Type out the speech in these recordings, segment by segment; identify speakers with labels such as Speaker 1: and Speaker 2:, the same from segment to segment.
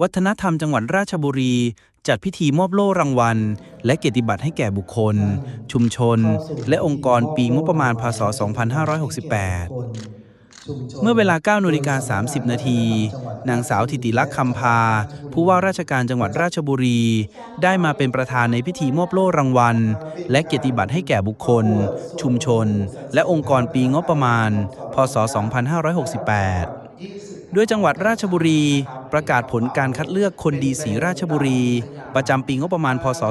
Speaker 1: วัฒนธรรมจังหวัดราชบุรี จัดพิธีมอบโล่รางวัล และเกียรติบัตรให้แก่บุคคล ชุมชน และองค์กรปีงบประมาณพศ 2568 เมื่อเวลา9นาฬิกา30 นาที นางสาวธิติลักษ์คำพา ผู้ว่าราชการจังหวัดราชบุรี ได้มาเป็นประธานในพิธีมอบโล่รางวัล และเกียรติบัตรให้แก่บุคคล ชุมชน และองค์กรปีงบประมาณ พศ 2568 ด้วยจังหวัดราชบุรี ประกาศผลการคัดเลือกคนดีสีราชบุรี ประจำปีงบประมาณพศ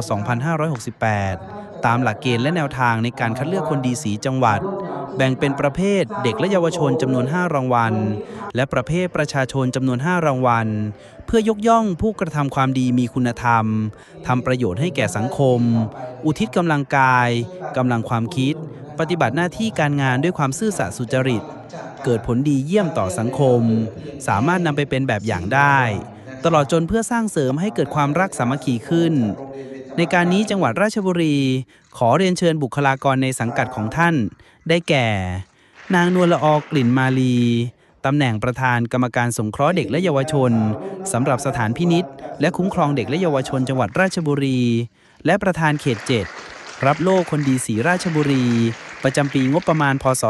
Speaker 1: 2568 ตามหลักเกณฑ์และแนวทางในการคัดเลือกคนดีสีจังหวัด แบ่งเป็นประเภทเด็กและเยาวชนจำนวน 5 รางวัล และประเภทประชาชนจำนวน 5 รางวัล เพื่อยกย่องผู้กระทำความดีมีคุณธรรมทำประโยชน์ให้แก่สังคม อุทิศกำลังกายกำลังความคิด ปฏิบัติหน้าที่การงานด้วยความซื่อสัตย์สุจริต เกิดผลดีเยี่ยมต่อสังคม สามารถนำไปเป็นแบบอย่างได้ ตลอดจนเพื่อสร้างเสริมให้เกิดความรักสามัคคีขึ้น ในการนี้จังหวัดราชบุรี ขอเรียนเชิญบุคลากรในสังกัดของท่าน ได้แก่ นางนวลละออกลิ่นมาลีตำแหน่งประธานกรรมการสงเคราะห์เด็กและเยาวชนสำหรับสถานพินิษและคุ้มครองเด็กและเยาวชนจังหวัดราชบุรี และประธานเขต 7 รับโล่คนดีสีราชบุรี ประจำปีงบประมาณ พศ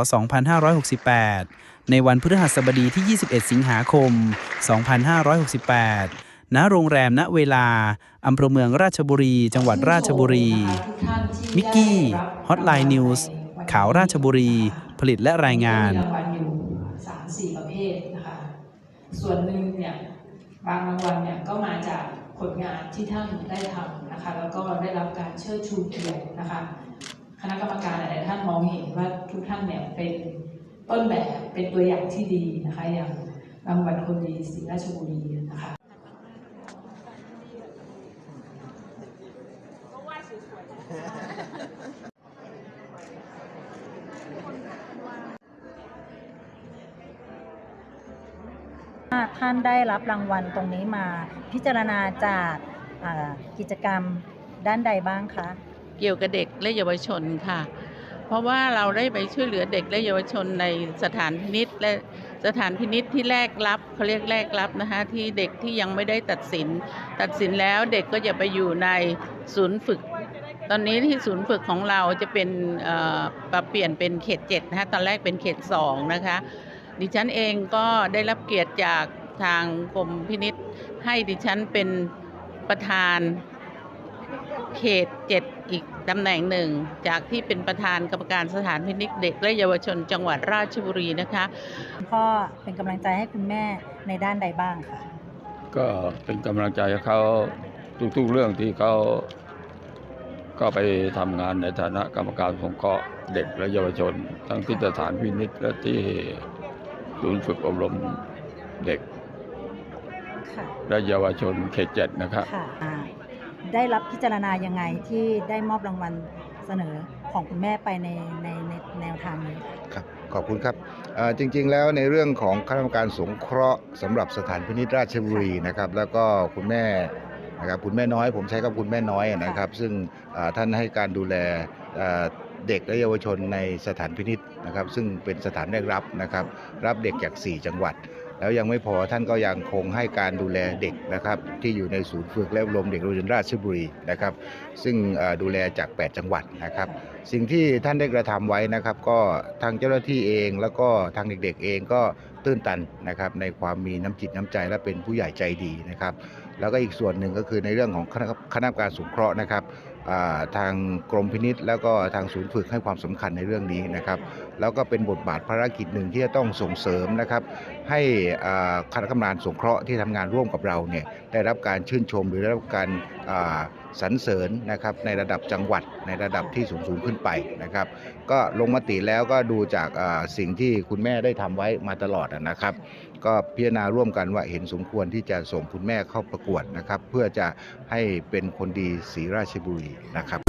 Speaker 1: 2568 ในวันพฤหัสบดีที่ 21 สิงหาคม 2568 ณ โรงแรม ณ เวลา อำเภอเมืองราชบุรี จังหวัดราชบุรี มิกกี้ ฮอตไลน์นิวส์ ข่าวราชบุรี ผลิตและรายงาน
Speaker 2: รางวัลอยู่สามสี่ประเภทนะคะ ส่วนหนึ่งเนี่ย บางรางวัลเนี่ยก็มาจากผลงานที่ท่านได้ทำนะคะ แล้วก็ได้รับการเชิดชูเกียรตินะคะ ณะกรรมการหลายท่านมองเห็นว่าทุกท่านเนี่ยเป็นต้นแบบเป็นตัวอย่างที่ดีนะคะ อย่างรางวัลคนดีศรีราชบุรีนะคะ
Speaker 3: ถ้าท่านได้รับรางวัลตรงนี้มา พิจารณาจากกิจกรรมด้านใดบ้างคะ
Speaker 4: เกี่ยวกับเด็กและเยาวชนค่ะ เพราะว่าเราได้ไปช่วยเหลือเด็กและเยาวชนในสถานพินิษและสถานพินิษที่แรกรับเขาเรียกแรกรับนะคะที่เด็กที่ยังไม่ได้ตัดสิน ตัดสินแล้วเด็กก็จะไปอยู่ในศูนย์ฝึก ตอนนี้ที่ศูนย์ฝึกของเราจะเป็นเปรับเปลี่ยนเป็นเขตเจ็ดนะคะตอนแรกเป็นเขตสองนะคะดิฉันเองก็ได้รับเกียรติจากทางกรมพินิษให้ดิฉันเป็นประธาน เขตเจ็ดอีกตำแหน่งหนึ่ง จากที่เป็นประธานกรรมการสถานพินิจเด็ก และเยาวชนจังหวัดราชบุรีนะคะ
Speaker 3: คุณพ่อเป็นกำลังใจให้คุณแม่ในด้านใดบ้างคะ
Speaker 5: ก็เป็นกำลังใจให้เขาทุกๆเรื่องที่เขาก็ไปทำงานในฐานะกรรมการสงเคราะห์เด็กและเยาวชน ทั้งที่สถานพินิจและที่ศูนย์ฝึกอบรมเด็ก
Speaker 3: ค่ะ
Speaker 5: และเยาวชนเขตเจ็ดนะครับ
Speaker 3: ค่ะอ่า ได้รับพิจารณายังไงที่ได้มอบรางวัลเสนอของคุณแม่ไปในในในแนวทางนี้
Speaker 6: ครับ ขอบคุณครับเอ่อจริง ๆ แล้วในเรื่องของคณะกรรมการสงเคราะห์สำหรับสถานพินิจราชบุรีนะครับ แล้วก็คุณแม่นะครับคุณแม่น้อย ผมใช้คำคุณแม่น้อยนะครับ ซึ่งอ่าท่านให้การดูแลอ่าเด็กและเยาวชนในสถานพินิจนะครับ ซึ่งเป็นสถานแรกรับนะครับ รับเด็กจาก 4 จังหวัด แล้วยังไม่พอท่านก็ยังคงให้การดูแลเด็กนะครับที่อยู่ในศูนย์ฝึกและอบรมเด็กโรงเรียนราชบุรีนะครับ ซึ่งดูแลจาก 8 จังหวัดนะครับ สิ่งที่ท่านได้กระทำไว้นะครับ ก็ทางเจ้าหน้าที่เองแล้วก็ทางเด็กๆเองก็ตื้นตันนะครับในความมีน้ำจิตน้ำใจและเป็นผู้ใหญ่ใจดีนะครับ แล้วก็อีกส่วนหนึ่งก็คือในเรื่องของคณะกรรมการสงเคราะห์นะครับ ทางกรมพินิษแล้วก็ทางศูนย์ฝึกให้ความสำคัญในเรื่องนี้นะครับ แล้วก็เป็นบทบาทภารกิจหนึ่งที่จะต้องส่งเสริมนะครับ ให้คณะกรรมการสงเคราะห์ที่ทำงานร่วมกับเราเนี่ยได้รับการชื่นชมหรือได้รับการ สรรเสริญนะครับในระดับจังหวัดในระดับที่สูงๆขึ้นไปนะครับ ก็ลงมติแล้วก็ดูจากสิ่งที่คุณแม่ได้ทำไว้มาตลอดนะครับ ก็พิจารณาร่วมกันว่าเห็นสมควรที่จะส่งคุณแม่เข้าประกวดนะครับ เพื่อจะให้เป็นคนดีศรีราชบุรีนะครับ